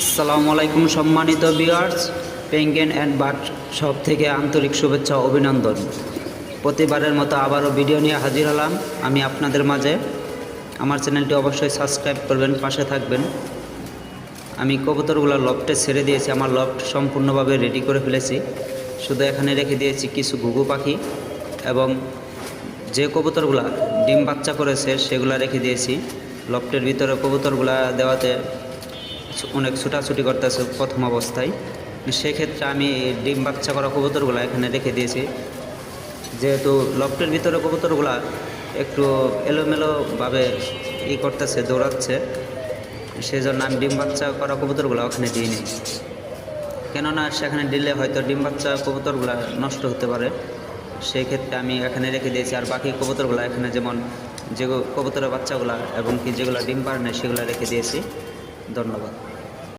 আসসালামু আলাইকুম, সম্মানিত ভিউয়ার্স পেঙ্গেন অ্যান্ড বাট সব থেকে আন্তরিক শুভেচ্ছা অভিনন্দন। প্রতিবারের মতো আবারও ভিডিও নিয়ে হাজির হলাম। আমি আপনাদের মাঝে। আমার চ্যানেলটি অবশ্যই সাবস্ক্রাইব করবেন, পাশে থাকবেন। আমি কবুতরগুলো লফটে ছেড়ে দিয়েছি, আমার লফট সম্পূর্ণভাবে রেডি করে ফেলেছি। শুধু এখানে রেখে দিয়েছি কিছু ঘুঘু পাখি এবং যে কবুতরগুলা ডিম বাচ্চা করেছে, সেগুলা রেখে দিয়েছি। লফটের ভিতরে কবুতরগুলা দেওয়াতে অনেক ছুটাছুটি করতেছে প্রথম অবস্থায়। সেক্ষেত্রে আমি ডিম বাচ্চা করা কবুতরগুলো এখানে রেখে দিয়েছি। যেহেতু লফটের ভিতরে কবুতরগুলা একটু এলোমেলোভাবে ই করতেছে, দৌড়াচ্ছে সেই জন্য আমি ডিম বাচ্চা করা কবুতরগুলো ওখানে দিইনি কেননা সেখানে দিলে হয়তো ডিম বাচ্চা কবুতরগুলো নষ্ট হতে পারে। সেই ক্ষেত্রে আমি এখানে রেখে দিয়েছি। আর বাকি কবুতরগুলো এখানে যেমন যে কবুতরের বাচ্চাগুলা এবং কি যেগুলো ডিম পারে না সেগুলো রেখে দিয়েছি। ধন্যবাদ।